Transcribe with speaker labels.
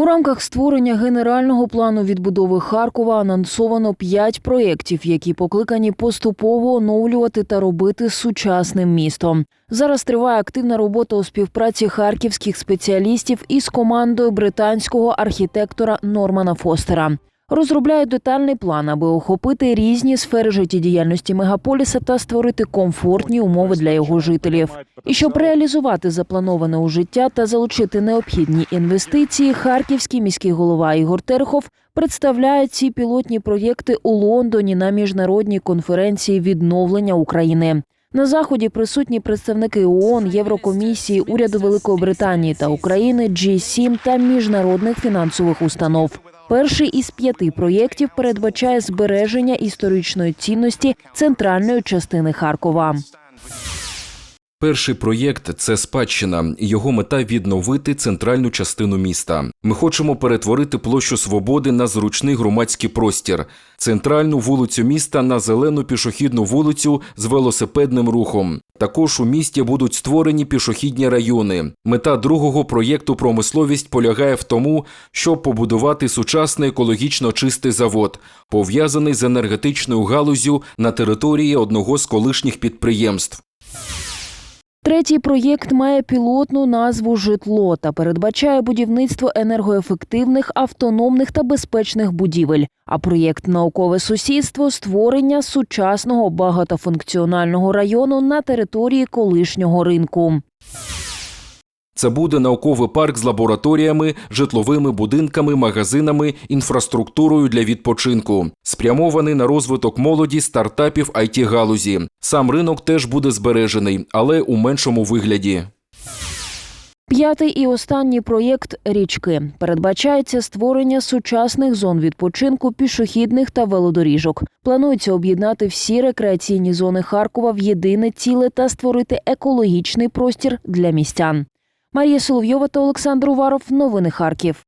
Speaker 1: У рамках створення генерального плану відбудови Харкова анонсовано п'ять проєктів, які покликані поступово оновлювати та робити сучасним містом. Зараз триває активна робота у співпраці харківських спеціалістів із командою британського архітектора Нормана Фостера. Розробляють детальний план, аби охопити різні сфери життєдіяльності мегаполіса та створити комфортні умови для його жителів. І щоб реалізувати заплановане у життя та залучити необхідні інвестиції, харківський міський голова Ігор Терхов представляє ці пілотні проєкти у Лондоні на міжнародній конференції відновлення України. На заході присутні представники ООН, Єврокомісії, уряду Великої Британії та України, G7 та міжнародних фінансових установ. Перший із п'яти проєктів передбачає збереження історичної цінності центральної частини Харкова.
Speaker 2: Перший проєкт це спадщина. Його мета відновити центральну частину міста. Ми хочемо перетворити площу свободи на зручний громадський простір, центральну вулицю міста на зелену пішохідну вулицю з велосипедним рухом. Також у місті будуть створені пішохідні райони. Мета другого проєкту промисловість полягає в тому, щоб побудувати сучасний екологічно чистий завод, пов'язаний з енергетичною галузю на території одного з колишніх підприємств.
Speaker 1: Третій проєкт має пілотну назву Житло та передбачає будівництво енергоефективних, автономних та безпечних будівель. А проєкт Наукове сусідство створення сучасного багатофункціонального району на території колишнього ринку.
Speaker 2: Це буде науковий парк з лабораторіями, житловими будинками, магазинами, інфраструктурою для відпочинку, спрямований на розвиток молоді, стартапів it галузі. Сам ринок теж буде збережений, але у меншому вигляді.
Speaker 1: П'ятий і останній проєкт річки передбачається створення сучасних зон відпочинку, пішохідних та велодоріжок. Планується об'єднати всі рекреаційні зони Харкова в єдине ціле та створити екологічний простір для містян. Марія Соловйова та Олександр Уваров. Новини Харків.